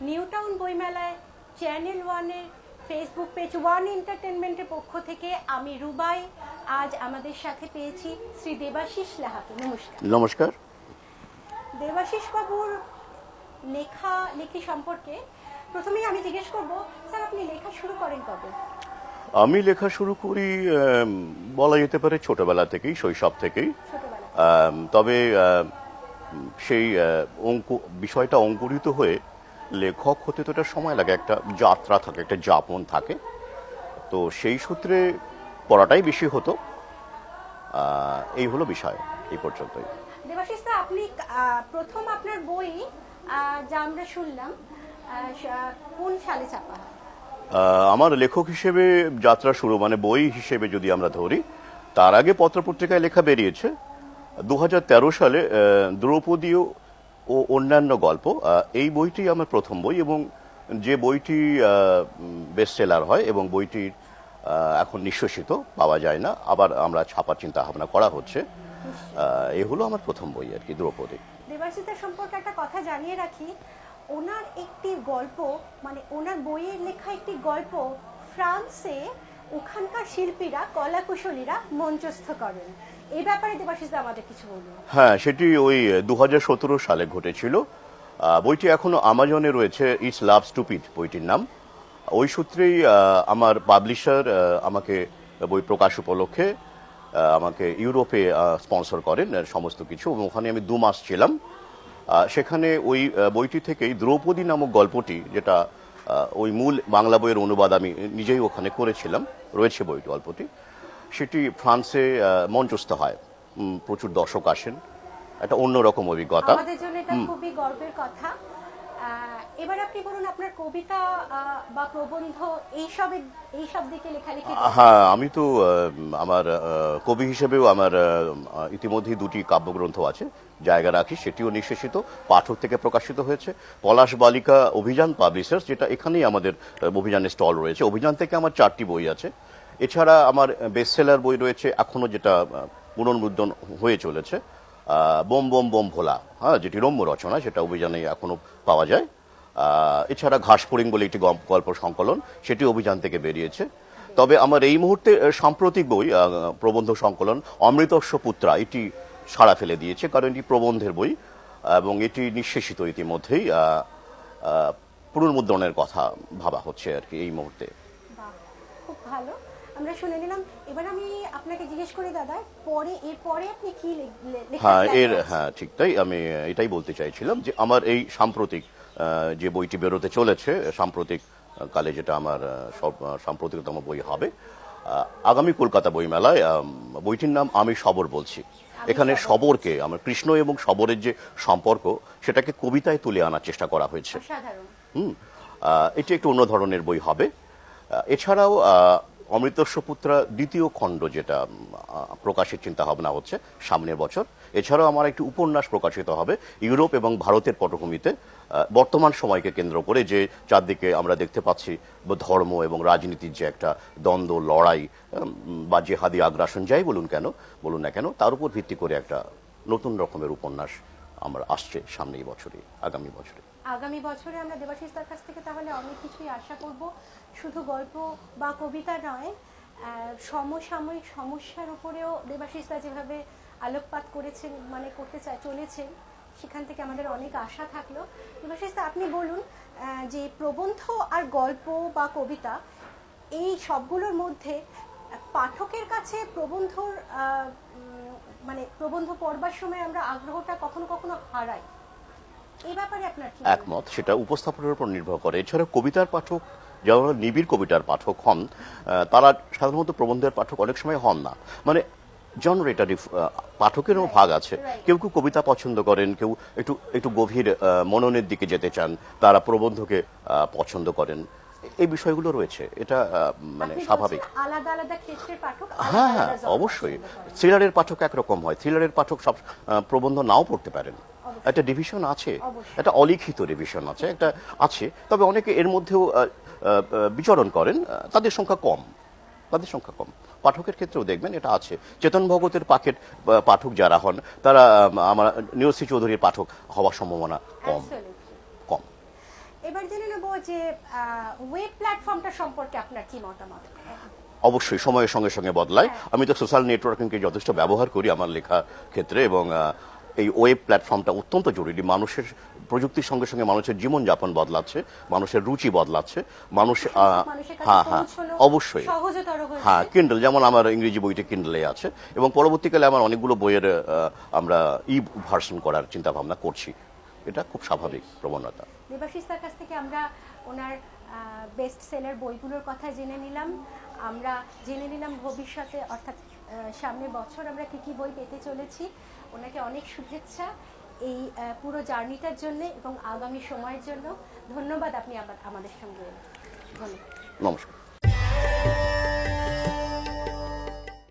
New Town বইমেলায় channel ওয়ানের Facebook page one এন্টারটেনমেন্টের পক্ষ থেকে আমি রুবাই। আজ আমাদের সাথে পেয়েছি শ্রী দেবাশিস লাহাকে নমস্কার। নমস্কার। দেবাশিস বাবুর লেখা লেখি সম্পর্কে প্রথমেই আমি জিজ্ঞেস করব স্যার আপনি লেখা শুরু করেন কবে? আমি লেখা শুরু করি বলা যেতে পারে ছোটবেলা থেকেই শৈশব থেকেই। তবে সেই অঙ্ক বিষয়টা অঙ্কুরিত হয়ে লেখক হতে তো একটা সময় লাগে একটা যাত্রা থাকে একটা যাপন থাকে। তো সেই সূত্রে পড়াটাই বেশি হতো। এই হলো বিষয় এই পর্যন্তই। দেবাশিস আপনি প্রথম আপনার বই যা আমরা শুনলাম কোন সালে ছাপা হয়? আমার লেখক হিসেবে যাত্রা শুরু মানে বই হিসেবে যদি আমরা ধরি তার আগে পত্রপত্রিকায় লেখা বেরিয়েছে। দু হাজার তেরো সালে আহ, দ্রৌপদী ও অন্যান্য গল্প এই বইটি আমার প্রথম বই এবং যে বইটি বেস্ট সেলার হয় এবং বইটির এখন নিঃশ্বসিত পাওয়া যায় না, আবার আমরা ছাপার চিন্তা ভাবনা করা হচ্ছে এ হলো আমার প্রথম বই আর কি, দ্রৌপদী। দেবাশিসের সম্পর্কে একটা কথা জানিয়ে রাখি, ওনার একটি গল্প মানে ওনার বইয়ের লেখা একটি গল্প, ফ্রান্সে ওখানকার শিল্পীরা, কলাকুশলীরা মঞ্চস্থ করেন। এই ব্যাপারে দেবাশিস আমাদের কিছু বলুন। হ্যাঁ সেটি ওই দু হাজার সতেরো সালে ঘটেছিল। বইটি এখনও আমাজনে রয়েছে ইটস লাভ স্টুপিড বইটির নাম। ওই সূত্রেই আমার পাবলিশার আমাকে বই প্রকাশ উপলক্ষে আমাকে ইউরোপে স্পন্সর করেন সমস্ত কিছু। ওখানে আমি দু মাস ছিলাম। সেখানে ওই বইটি থেকেই দ্রৌপদী নামক গল্পটি, যেটা ওই মূল বাংলা বইয়ের অনুবাদ আমি নিজেই ওখানে করেছিলাম, রয়েছে বই গল্পটি সেটি ফ্রান্সে মঞ্চস্থ হয়। প্রচুর দর্শক আসেন। একটা অন্যরকম অভিজ্ঞতা। আমাদের জন্য এটা খুবই গর্বের কথা। এবার আপনি বলুন আপনার কবিতা বা প্রবন্ধ এইসবের এইসব দিকে লেখালেখি হ্যাঁ আমি তো আমার কবি হিসেবেও আমার আহ, ইতিমধ্যেই দুটি কাব্যগ্রন্থ আছে জায়গা রাখি সেটিও নিঃশেষিত পাঠক থেকে প্রকাশিত হয়েছে। পলাশ বালিকা অভিযান পাবলিশার্স যেটা এখানেই আমাদের অভিযানের স্টল রয়েছে। অভিযান থেকে আমার চারটি বই আছে। এছাড়া আমার বেস্ট সেলার বই রয়েছে এখনও যেটা পুনর্মুদ্রণ হয়ে চলেছে বোম বোম বোম ভোলা হ্যাঁ যেটি রম্য রচনা, সেটা অভিযানে এখনও পাওয়া যায়। এছাড়া ঘাসফড়িং বলে একটি গল্প- সংকলন সেটি অভিযান থেকে বেরিয়েছে। তবে আমার এই মুহূর্তে সাম্প্রতিক বই প্রবন্ধ সংকলন অমৃতস্ব পুত্রা, এটি সাড়া ফেলে দিয়েছে, কারণ এটি প্রবন্ধের বই, এবং এটি নিঃশেষিত ইতিমধ্যেই পুনর্মুদ্রণের কথা ভাবা হচ্ছে আর কি এই মুহূর্তে। খুব ভালো। আমরা শুনে নিলাম। এবার আমি আপনাকে জিজ্ঞেস করি দাদা পরে এর পরে আপনি কি হ্যাঁ এর হ্যাঁ ঠিক তাই। আমি এটাই বলতে চাইছিলাম যে আমার এই সাম্প্রতিক যে বইটি বেরোতে চলেছে সাম্প্রতিক কালে যেটা আমার সব সাম্প্রতিকতম বই হবে আগামী কলকাতা বইমেলায় বইটির নাম আমি সবর বলছি। এখানে সবরকে আমার কৃষ্ণ এবং সবরের যে সম্পর্ক সেটাকে কবিতায় তুলে আনার চেষ্টা করা হয়েছে। হুম এটি একটু অন্য ধরনের বই হবে। এছাড়াও আহ, অমৃতস্ব পুত্রা দ্বিতীয় খণ্ড যেটা প্রকাশের চিন্তা ভাবনা হচ্ছে সামনের বছর। এছাড়াও আমার একটি উপন্যাস প্রকাশিত হবে ইউরোপ এবং ভারতের পটভূমিতে বর্তমান সময়কে কেন্দ্র করে যে চারদিকে আমরা দেখতে পাচ্ছি ধর্ম এবং রাজনীতির যে একটা দ্বন্দ্ব লড়াই বা জেহাদি আগ্রাসন যাই বলুন কেন বলুন না কেন তার উপর ভিত্তি করে একটা নতুন রকমের উপন্যাস আমরা আসছে সামনে এই বছরে আগামী বছরে। আগামী বছরে আমরা দেবাশিস দার কাছ থেকে তাহলে অনেক কিছুই আশা করব। শুধু গল্প বা কবিতা নয় সমসাময়িক সমস্যার উপরেও দেবাশিস দা যেভাবে আলোকপাত করেছেন মানে করতে চায় চলেছেন, সেখান থেকে আমাদের অনেক আশা থাকল। দেবাশিস দা আপনি বলুন যে প্রবন্ধ আর গল্প বা কবিতা, এই সবগুলোর মধ্যে পাঠকের কাছে প্রবন্ধর মানে প্রবন্ধ পড়বার সময় আমরা আগ্রহটা কখনো কখনো হারাই। একমত সেটা উপস্থাপনের উপর নির্ভর করে। এছাড়া কবিতার পাঠক যারা নিবিড় কবিতার পাঠক হন তারা সাধারণত প্রবন্ধের পাঠক অনেক সময় হন না। মানে জনরেটারি পাঠকেরও ভাগ আছে। কেউ কেউ কবিতা পছন্দ করেন কেউ একটু একটু গভীর মননের দিকে যেতে চান তারা প্রবন্ধকে পছন্দ করেন। এই বিষয়গুলো রয়েছে। এটা মানে স্বাভাবিক। আলাদা আলাদা ক্ষেত্রের পাঠক হ্যাঁ হ্যাঁ অবশ্যই। থ্রিলারের পাঠক একরকম হয়। থ্রিলারের পাঠক সব প্রবন্ধ নাও পড়তে পারেন। একটা ডিভিশন আছে। একটা অলিখিত ডিভিশন আছে একটা আছে। তবে অনেকে এর মধ্যেও বিচরণ করেন তাদের সংখ্যা কম। তাদের সংখ্যা কম। পাঠকের ক্ষেত্রেও দেখবেন এটা আছে। চেতন ভগতের পাখের পাঠক যারা হন তারা আমার নিয়সী চৌধুরীর পাঠক হওয়ার সম্ভাবনা কম। কম। এবার জেনে নেব যে ওয়েব প্ল্যাটফর্মটা সম্পর্কে আপনার কি মতামত? অবশ্যই সময়ের সঙ্গে সঙ্গে বদলায়। আমি তো সোশ্যাল নেটওয়ার্কিংকে যথেষ্ট ব্যবহার করি আমার লেখা ক্ষেত্রে এবং এই ওয়েব প্ল্যাটফর্মটা অত্যন্ত জরুরি। মানুষের প্রযুক্তির সঙ্গে সঙ্গে মানুষের জীবনযাপন বদলাচ্ছে মানুষের রুচি বদলাচ্ছে মানুষ হ্যাঁ হ্যাঁ অবশ্যই। হ্যাঁ কিন্ডল যেমন আমার ইংরেজি বইটি কিন্ডলে আছে এবং পরবর্তীকালে আমার অনেকগুলো বইয়ের আমরা ই ভার্সন করার চিন্তা ভাবনা করছি। এটা খুব স্বাভাবিক প্রবণতা। দেবাশিস কাছ থেকে আমরা ওনার বেস্ট সেলার বইগুলোর কথা জেনে নিলাম। আমরা জেনে নিলাম ভবিষ্যতে অর্থাৎ সামনের বছর আমরা কি কি বই পেতে চলেছি। ওনাকে অনেক শুভেচ্ছা এই পুরো জার্নিটার জন্য এবং আগামী সময়ের জন্য। ধন্যবাদ আপনি আমাদের সঙ্গে ধন্যবাদ। নমস্কার।